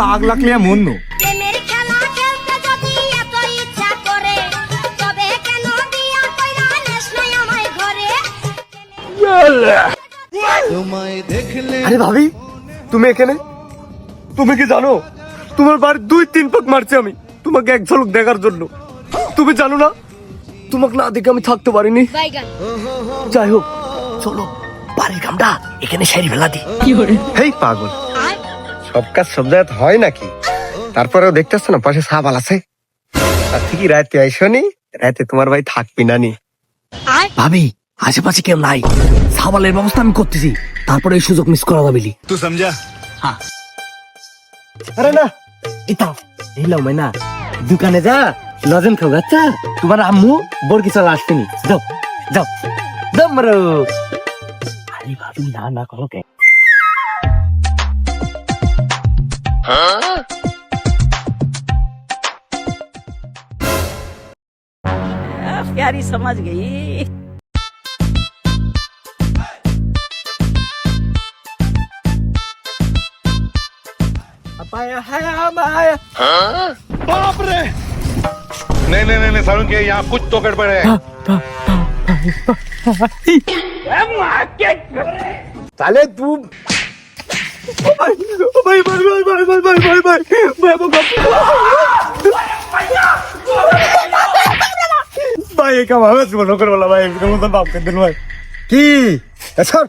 পাগলা ক্লিয়া মন প্রেমের খেলা খেলতে যদি এত ইচ্ছা করে তবে কেন বিয়া কইরা নেস নাই আমায় ঘরে? আরে ভাবি তুমি এখানে? তুমি কি জানো? তোমার বাড়ি দুই তিন পাক মারছি আমি। তোমাকে এক ঝলক দেখার জন্য। তুমি জানো না? তোমাকে না দেখে আমি থাকতে পারিনি। যাই হোক চলো বাড়ির কামটা এখানে সেরে ফেলা দি। হেই পাগল। সব কাজ সব হয় নাকি? তারপরেও দেখতেছ না পাশে সাবাল আছে? আর ঠিকই রাতে আইসনি রাতে তোমার ভাই থাকবি না নি। ভাবি আশেপাশে কেউ নাই। সাবালের ব্যবস্থা আমি করতেছি। তারপরে এই সুযোগ মিস করা যাবে তু সমঝা আরে না। এটা এই লাও মাইনা। দোকানে যা লজেন খাও আচ্ছা। তোমার আম্মু বরকি চলে আসতেনি যাও যাও। যাও মারো আরে ভাবি না না করো কে? Huh? प्यारी समझ गई। बाप रे! नहीं नहीं नहीं, नहीं के यहाँ कुछ तो गड़बड़ है। साले तू ভাই ভাই ভাই ভাই ভাই ভাই ভাই ভাই ভাই ভাই ভাই একা ভাবে মনে করে বলা ভাই এরকম মতন বাপ কেন ভাই। কি? স্যার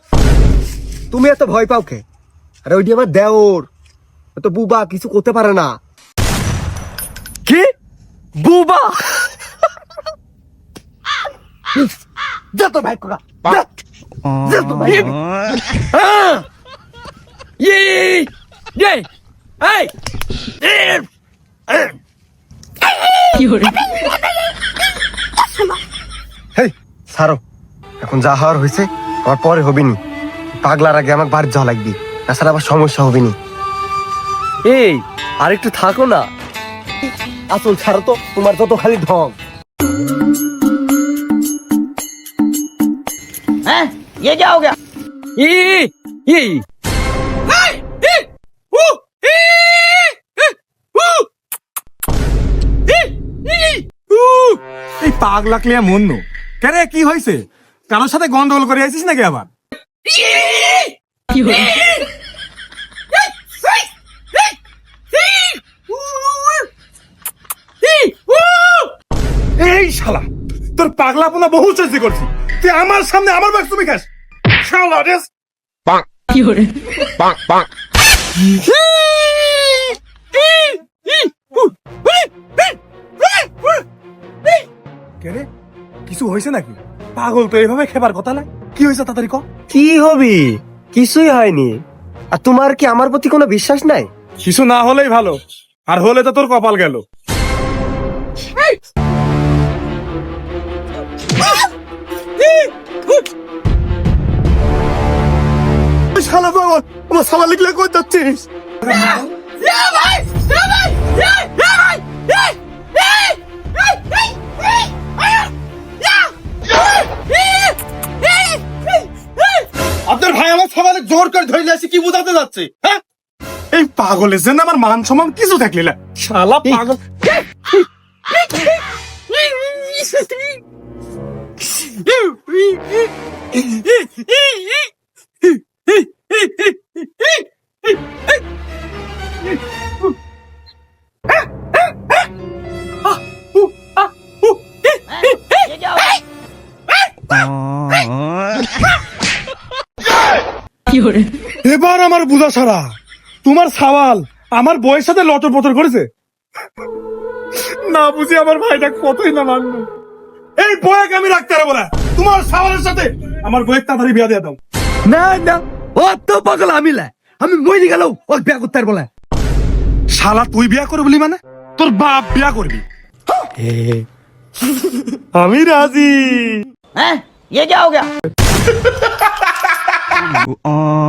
তুমি এত ভয় পাও কে? আরে ওইটি আমার দেওর। তো বুবা কিছু করতে পারে না। কি? বুবা? যা তো ভাই কোকা যা। যা তো ভাই। Yee! Yay! Hey! হেই সারো এখন যা হওয়ার হয়েছে আমার পরে হবে নি পাগলার আগে আমাকে বাড়ি যাওয়া লাগবে তাছাড়া আবার সমস্যা হবে নি এই আর একটু থাকো না আসল ছাড়ো তো তোমার যত খালি ঢং हैं ये क्या हो गया Yee! Yee! তাক লাগলে মন্য কেন কি হয়েছে কারোর সাথে গন্ডগোল করে আইছিস নাকি আবার? এই শালা তোর পাগলা পোনা বহু চেষ্টা করছি। তুই আমার সামনে আমার বাক্স তুমি খাস। শালা রেস পাক কি হরে পাক। পাক কিছু হয়েছে নাকি? পাগল তো এইভাবে খেবার কথা না? কি হয়েছে তাড়াতাড়ি ক? কি হবি? কিছুই হয়নি। আর তোমার কি আমার প্রতি কোনো বিশ্বাস নাই? কিছু না হলেই ভালো। আর হলে তো তোর কপাল গেল। শালা আমার লিখলে কই যাচ্ছিস? জোর করে ধরে আসে কি বুঝাতে যাচ্ছে? হ্যাঁ? এই পাগলের জন্য আমার মান সম্মান কিছু থাকলি না। শালা পাগল। ये এবার আমার বুঝা সারা তোমার সওয়াল আমার বইয়ের সাথে লটর পটর করেছে না বুঝি আমার ভাইটা কতই না মানলো এই বইকে আমি রাখতে পারবো না তোমার সওয়ালের সাথে আমার বইয়ের তাড়াতাড়ি বিয়া দিয়ে দাও না না ও তো পাগল আমি লাই আমি মরে গেল ও বিয়া করতে পারবো না শালা তুই বিয়া করবি বলি মানে তোর বাপ বিয়া করবি আমি রাজি हैं ये क्या हो गया Oh.